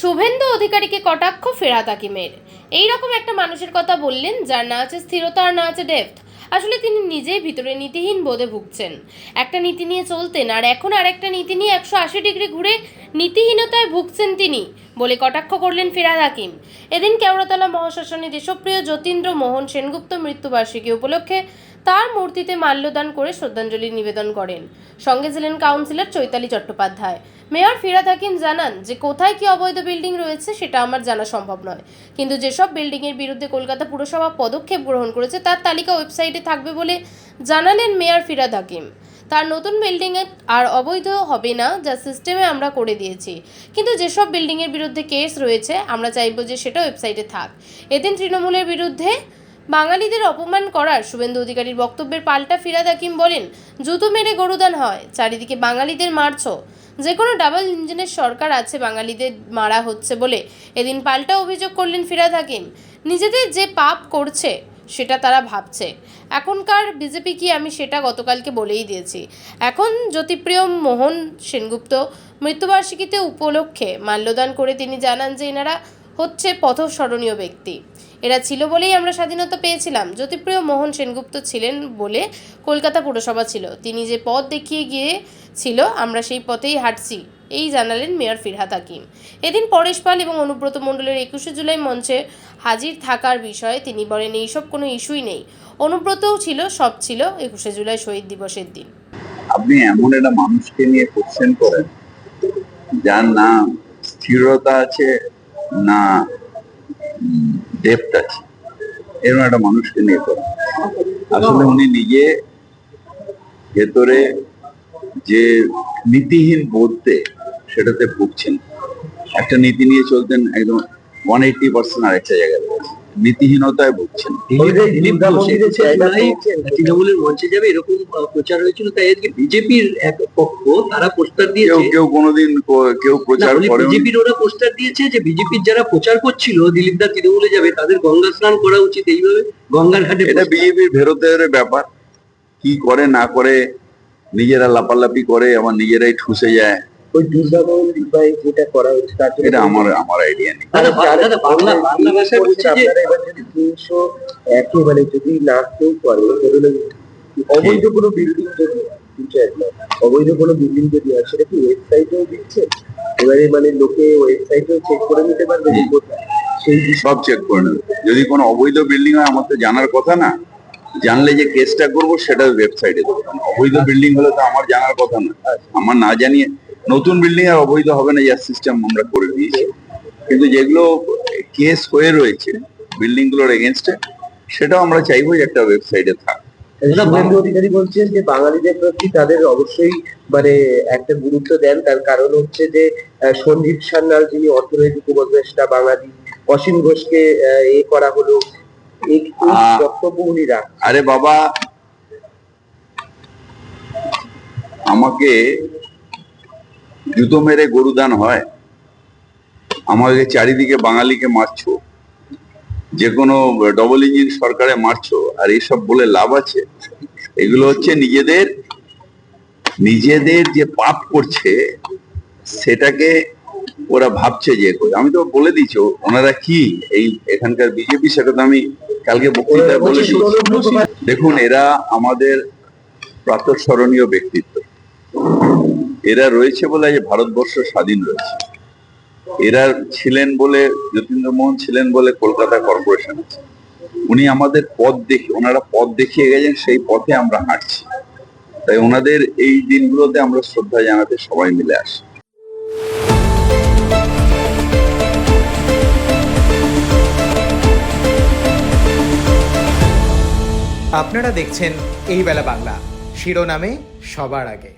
শুভেন্দু অধিকারীকে কটাক্ষ ফেরাত এই এইরকম একটা মানুষের কথা বললেন, যার না আছে স্থিরতা আর না আছে ডেপথ আসলে তিনি নিজেই ভিতরে নীতিহীন বোধে ভুগছেন। একটা নীতি নিয়ে চলতেন, আর এখন আর একটা নীতি নিয়ে একশো আশি ডিগ্রি ঘুরে নীতিহীনতায় ভুগছেন তিনি। বলে কটাক্ষ করলেন ফিরাদ হাকিম। এদিন কেওড়াতলা মহাশ্মশানে দেশপ্রিয় যতীন্দ্র মোহন সেনগুপ্ত মৃত্যুবার্ষিকী উপলক্ষে তার মূর্তিতে মাল্যদান করে শ্রদ্ধাঞ্জলি নিবেদন করেন। সঙ্গে ছিলেন কাউন্সিলর চৈতালি চট্টোপাধ্যায়। মেয়র ফিরাদ হাকিম জানান যে, কোথায় কি অবৈধ বিল্ডিং রয়েছে সেটা আমার জানা সম্ভব নয়। কিন্তু যেসব বিল্ডিংয়ের বিরুদ্ধে কলকাতা পুরসভা পদক্ষেপ গ্রহণ করেছে তার তালিকা ওয়েবসাইটে থাকবে বলে জানালেন মেয়র ফিরাদ হাকিম। তার নতুন বিল্ডিংয়ে আর অবৈধ হবে না, যা সিস্টেমে আমরা করে দিয়েছি। কিন্তু যেসব বিল্ডিংয়ের বিরুদ্ধে কেস রয়েছে, আমরা চাইব যে সেটা ওয়েবসাইটে থাক। এদিন তৃণমূলের বিরুদ্ধে বাঙালিদের অপমান করার শুভেন্দু অধিকারীর বক্তব্যের পাল্টা ফিরাদ হাকিম বলেন, জুতো মেরে গরুদান হয়, চারিদিকে বাঙালিদের মারছ। যে কোনো ডাবল ইঞ্জিনের সরকার আছে, বাঙালিদের মারা হচ্ছে বলে এদিন পাল্টা অভিযোগ করলেন ফিরাদ হাকিম। নিজেদের যে পাপ করছে সেটা তারা ভাবছে। এখনকার বিজেপি কি আমি সেটা গতকালকে বলেই দিয়েছি। এখন জ্যোতিপ্রিয় মোহন সেনগুপ্ত মৃত্যুবার্ষিকীতে উপলক্ষে মাল্যদান করে তিনি জানান যে, এনারা হচ্ছে পথস্মরণীয় ব্যক্তি। এরা ছিল বলেই আমরা স্বাধীনতা পেয়েছিলাম। জ্যোতিপ্রিয় মোহন সেনগুপ্ত ছিলেন বলে কলকাতা পুরসভা ছিল। তিনি যে পথ দেখিয়ে গিয়েছিল, আমরা সেই পথেই হাঁটছি, এই জানালেন মেয়র ফিরহাদ হাকিম। এদিন পরেশ পাল এবং অনুব্রত মণ্ডলের একুশে জুলাই মঞ্চে হাজির থাকার বিষয়ে তিনি বলেন, এইসব কোনো ইস্যুই নেই। অনুব্রতও ছিল, সব ছিল একুশে জুলাই শহীদ দিবসের দিন। আপনি এমন একটা মানুষকে নিয়ে কোশ্চেন করেন, যার না স্থিরতা আছে না ডেপথ এরকম একটা মানুষকে নিয়ে করে। আসলে উনি নিজে ভেতরে যে নীতিহীন বলতে সেটাতে ভুগছেন। একটা নীতি নিয়ে চলতেন একদম ওয়ান এইটি পার্সেন্ট আরেকটা জায়গায় রয়েছে নীতিহীনতায় ভুগছেন। দিলীপ- দিলীপ ঘোষ এসেছে জুলাই তৃণমূলের মঞ্চে যাবে এরকম প্রচার হয়েছিল তাই আজকে বিজেপির এক পক্ষ তারা পোস্টার কেউ কেউ কোনোদিন কেউ প্রচার করে বিজেপির ওরা পোস্টার দিয়েছে যে বিজেপির যারা প্রচার করছিল দিলীপ দা তৃণমূলে যাবে তাদের গঙ্গা স্নান করা উচিত এইভাবে গঙ্গার ঘাটে এটা poster। বিজেপির ভেরোতের ব্যাপার। কি করে না করে নিজেরা লাপালাপি করে আবার নিজেরাই ঠুসে যায়। ওই দিবাই যেটা করা হচ্ছে তার জন্য এটা আমার আমার আইডিয়া নেই। দাদা, বাংলা বাংলা ভাষায় বলছে যে এবার যদি তিনশো একে মানে যদি না কেউ করে তাহলে অবৈধ কোনো বিল্ডিং যদি অবৈধ কোনো বিল্ডিং যদি হয় সেটা কি ওয়েবসাইটেও দিচ্ছে? এবারে মানে লোকে ওয়েবসাইটেও চেক করে নিতে পারবে যে কোথায়। সেই সব চেক করে নেবে। যদি কোনো অবৈধ বিল্ডিং হয় আমার তো জানার কথা না। জানলে যে কেসটা করব সেটা ওয়েবসাইটে দেবো। অবৈধ বিল্ডিং হলে তো আমার জানার কথা না। আমার না জানিয়ে নতুন বিল্ডিং আর অবৈধ হবে না যার সিস্টেম আমরা করে দিয়েছি। কিন্তু যেগুলো কেস হয়ে রয়েছে বিল্ডিংগুলোর এগেনস্টে সেটাও আমরা চাইব যে একটা ওয়েবসাইটে থাক। অধিকারী বলছেন যে বাঙালিদের প্রতি তাদের অবশ্যই মানে একটা গুরুত্ব দেন। তার কারণ হচ্ছে যে সঞ্জীব সান্যাল যিনি অর্থনৈতিক উপদেষ্টা বাঙালি অসীম ঘোষকে এ করা হলো। আরে বাবা আমাকে জুতো মেরে গরু দান হয় আমাকে চারিদিকে বাঙালিকে মারছো যে কোনো ডবল ইঞ্জিন সরকারে মারছো আর এইসব বলে লাভ আছে। এগুলো হচ্ছে নিজেদের নিজেদের যে পাপ করছে সেটাকে ওরা ভাবছে যে আমি তো বলে দিচ্ছি ওনারা কি এই এখানকার বিজেপি সেটা তো আমি কালকে বক্তৃতায় বলেছি। দেখুন এরা আমাদের প্রাতঃস্মরণীয় ব্যক্তিত্ব। এরা রয়েছে বলে আজ ভারতবর্ষ স্বাধীন রয়েছে। এরা ছিলেন বলে যতীন্দ্র মোহন ছিলেন বলে কলকাতা কর্পোরেশন আছে। উনি আমাদের পথ দেখে, ওনারা পথ দেখিয়ে গেছেন, সেই পথে আমরা হাঁটছি। তাই ওনাদের এই দিনগুলোতে আমরা শ্রদ্ধা জানাতে সবাই মিলে আসি। আপনারা দেখছেন এই বেলা বাংলা। শিরোনামে সবার আগে।